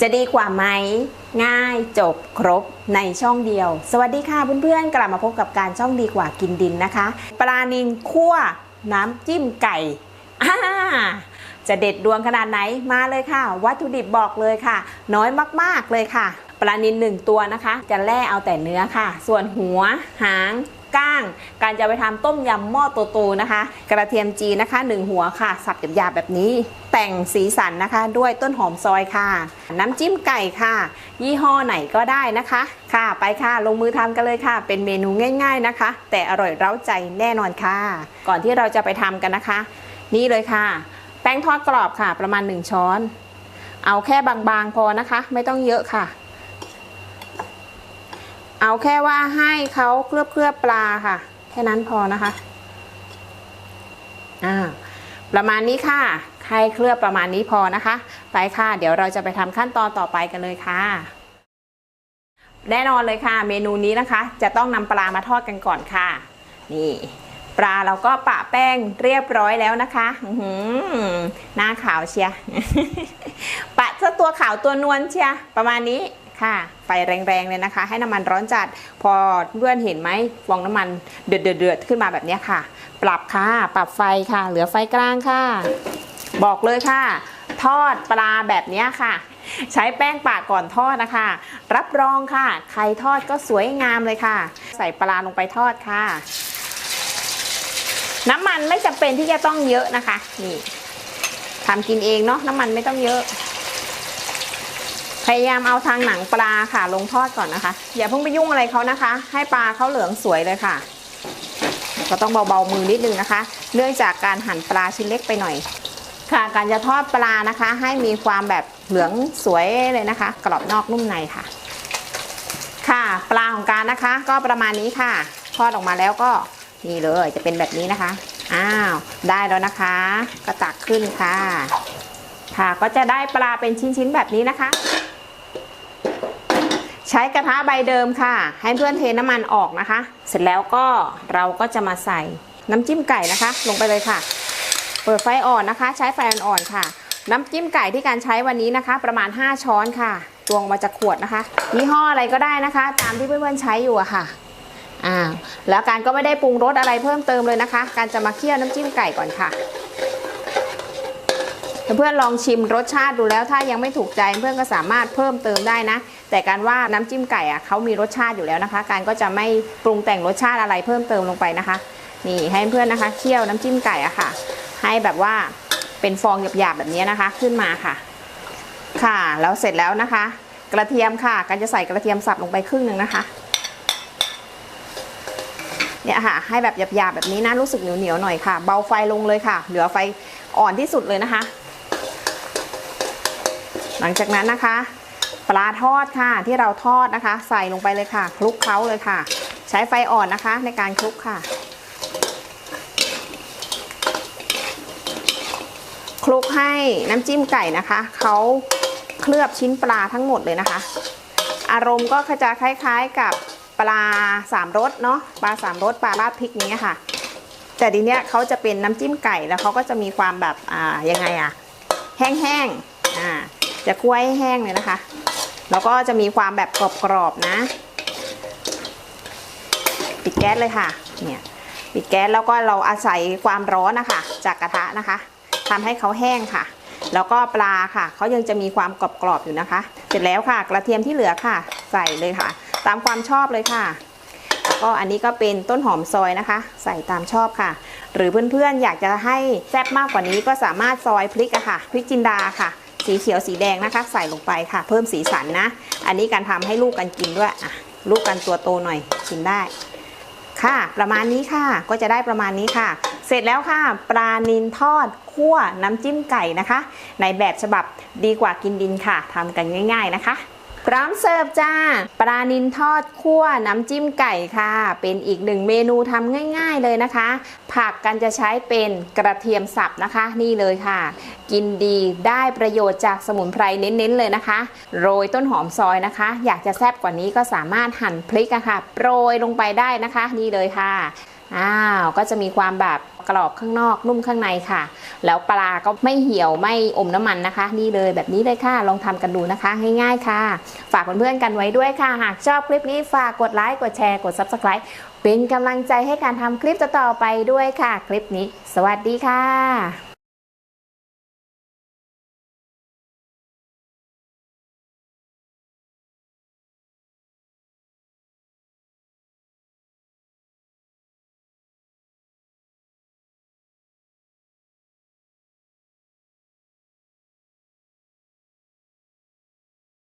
จะดีกว่าไหมง่ายจบครบในช่องเดียว สวัสดีค่ะเพื่อนๆ กลับมาพบกับการช่องดีกว่ากินดินนะคะ ปลานินคั่วน้ำจิ้มไก่จะเด็ดดวงขนาดไหนมาเลยค่ะ วัตถุดิบบอกเลยค่ะ น้อยมากๆเลยค่ะ ปลานินหนึ่งตัวนะคะ จะแล่เอาแต่เนื้อค่ะ ส่วนหัวหาง ก้าง การจะไปทำต้มยำหม้อโตๆนะคะ กระเทียมจีนะคะหนึ่งหัวค่ะ สับหยาบๆแบบนี้ แต่งสีสันนะคะ ด้วยต้นหอมซอยค่ะ น้ำจิ้มไก่ค่ะ ยี่ห้อไหนก็ได้นะคะ ค่ะไปค่ะ ลงมือทำกันเลยค่ะ เป็นเมนูง่าย ๆนะคะ แต่อร่อยเร้าใจแน่นอนค่ะ ก่อนที่เราจะไปทำกันนะคะ นี่เลยค่ะ แป้งทอดกรอบค่ะ ประมาณ 1 ช้อน เอาแค่บางๆพอนะคะ ไม่ต้องเยอะค่ะ เอาแค่ว่าให้เขาเคลือบเคลือบปลาค่ะ แค่นั้นพอนะคะอ่าประมาณนี้ค่ะให้เคลือบประมาณนี้พอนะคะ ไปค่ะ เดี๋ยวเราจะไปทำขั้นตอนต่อไปกันเลยค่ะแน่นอนเลยค่ะ เมนูนี้นะคะ จะต้องนำปลามาทอดกันก่อนค่ะ นี่ ปลาเราก็ปะแป้งเรียบร้อยแล้วนะคะหือหน้าขาวเชียปะซะตัวขาวตัวนวลเชียประมาณนี้ ค่ะ ไฟแรงๆเลยนะคะ ให้น้ำมันร้อนจัด พอเพื่อนเห็นไหมฟองน้ำมันเดือดเดือดๆขึ้นมาแบบนี้ค่ะ ปรับค่ะ ปรับไฟค่ะ เหลือไฟกลางค่ะ บอกเลยค่ะ ทอดปลาแบบนี้ค่ะ ใช้แป้งปากก่อนทอดนะคะ รับรองค่ะ ใครทอดก็สวยงามเลยค่ะ ใส่ปลาลงไปทอดค่ะ น้ำมันไม่จำเป็นที่จะต้องเยอะนะคะ นี่ทำกินเองเนาะน้ำมันไม่ต้องเยอะ พยายามเอาทางหนังปลาค่ะ ลงทอดก่อนนะคะ อย่าเพิ่งไปยุ่งอะไรเขานะคะ ให้ปลาเขาเหลืองสวยเลยค่ะ ก็ต้องเบาๆมือนิดนึงนะคะ เนื่องจากการหั่นปลาชิ้นเล็กไปหน่อย ค่ะการจะทอดปลานะคะ ให้มีความแบบเหลืองสวยเลยนะคะ กรอบนอกนุ่มในค่ะ ค่ะปลาของการนะคะ ก็ประมาณนี้ค่ะทอดออกมาแล้วก็นี่เลยจะเป็นแบบนี้นะคะ อ้าว ได้แล้วนะคะ ก็ตักขึ้นค่ะ ค่ะก็จะได้ปลาเป็นชิ้นๆแบบนี้นะคะ ใช้กระทะใบเดิมค่ะ ให้เพื่อนเทน้ำมันออกนะคะ เสร็จแล้วก็เราก็จะมาใส่น้ำจิ้มไก่นะคะ ลงไปเลยค่ะ เปิดไฟอ่อนนะคะ ใช้ไฟอ่อนๆค่ะ น้ำจิ้มไก่ที่การใช้วันนี้นะคะ ประมาณ 5 ช้อนค่ะตวงมาจากขวดนะคะยี่ห้ออะไรก็ได้นะคะ ตามที่เพื่อนๆใช้อยู่อะค่ะอ่าแล้วการก็ไม่ได้ปรุงรสอะไรเพิ่มเติมเลยนะคะ การจะมาเคี่ยวน้ำจิ้มไก่ก่อนค่ะเพื่อนๆลองชิมรสชาติดูแล้วถ้ายังไม่ถูกใจเพื่อนก็สามารถเพิ่มเติมได้นะ แต่การว่าน้ำจิ้มไก่อะเขามีรสชาติอยู่แล้วนะคะ การก็จะไม่ปรุงแต่งรสชาติอะไรเพิ่มเติมลงไปนะคะ นี่ให้เพื่อนนะคะเคี่ยวน้ำจิ้มไก่อะค่ะ ให้แบบว่าเป็นฟองหยาบๆแบบนี้นะคะ ขึ้นมาค่ะ ค่ะแล้วเสร็จแล้วนะคะ กระเทียมค่ะการจะใส่กระเทียมสับลงไปครึ่งหนึ่งนะคะเนี่ยค่ะให้แบบหยาบๆแบบนี้นะรู้สึกเหนียวๆหน่อยค่ะ เบาไฟลงเลยค่ะ เหลือไฟอ่อนที่สุดเลยนะคะ หลังจากนั้นนะคะ ปลาทอดค่ะ ที่เราทอดนะคะ ใส่ลงไปเลยค่ะ คลุกเคล้าเลยค่ะ ใช้ไฟอ่อนนะคะ ในการคลุกค่ะ คลุกให้น้ำจิ้มไก่นะคะเขาเคลือบชิ้นปลาทั้งหมดเลยนะคะ อารมณ์ก็จะคล้ายๆกับปลาสามรสเนาะปลาสามรสปลาราดพริกนี้ค่ะ แต่ทีเนี้ยเขาจะเป็นน้ำจิ้มไก่แล้วเขาก็จะมีความแบบอ่ายังไงอะแห้งๆอ่าจะคั่วให้แห้งเลยนะคะ แล้วก็จะมีความแบบกรอบๆนะ ปิดแก๊สเลยค่ะ เนี่ยปิดแก๊สแล้วก็เราอาศัยความร้อนนะคะ จากกระทะนะคะทำให้เขาแห้งค่ะ แล้วก็ปลาค่ะเขายังจะมีความกรอบๆอยู่นะคะ เสร็จแล้วค่ะ กระเทียมที่เหลือค่ะ ใส่เลยค่ะ ตามความชอบเลยค่ะแล้วก็อันนี้ก็เป็นต้นหอมซอยนะคะ ใส่ตามชอบค่ะ หรือเพื่อนๆอยากจะให้แซ่บมากกว่านี้ก็สามารถซอยพริกอะค่ะพริกจินดาค่ะ สีเขียวสีแดงนะคะ ใส่ลงไปค่ะ เพิ่มสีสันนะ อันนี้การทำให้ลูกกันกินด้วยอะลูกกันตัวโตหน่อยกินได้ ค่ะ ประมาณนี้ค่ะก็จะได้ประมาณนี้ค่ะ เสร็จแล้วค่ะปลานินทอดคั่วน้ำจิ้มไก่นะคะ ในแบบฉบับดีกว่ากินดินค่ะทำกันง่าย ๆนะคะ พร้อมเสิร์ฟจ้า ปลานินทอดคั่วน้ำจิ้มไก่ค่ะ เป็นอีกหนึ่งเมนูทำง่าย ๆเลยนะคะ ผักกันจะใช้เป็นกระเทียมสับนะคะ นี่เลยค่ะ กินดีได้ประโยชน์จากสมุนไพรเน้นๆเลยนะคะ โรยต้นหอมซอยนะคะ อยากจะแซ่บกว่านี้ก็สามารถหั่นพริกอะค่ะโปรยลงไปได้นะคะ นี่เลยค่ะ อ้าวก็จะมีความแบบกรอบข้างนอกนุ่มข้างในค่ะ แล้วปลาก็ไม่เหี่ยวไม่อมน้ำมันนะคะ นี่เลยแบบนี้เลยค่ะ ลองทำกันดูนะคะ ง่ายๆค่ะ ฝากเพื่อนๆกันไว้ด้วยค่ะ หากชอบคลิปนี้ฝากกดไลค์กดแชร์กด subscribe เป็นกำลังใจให้การทำคลิปต่อๆไปด้วยค่ะ คลิปนี้ สวัสดีค่ะ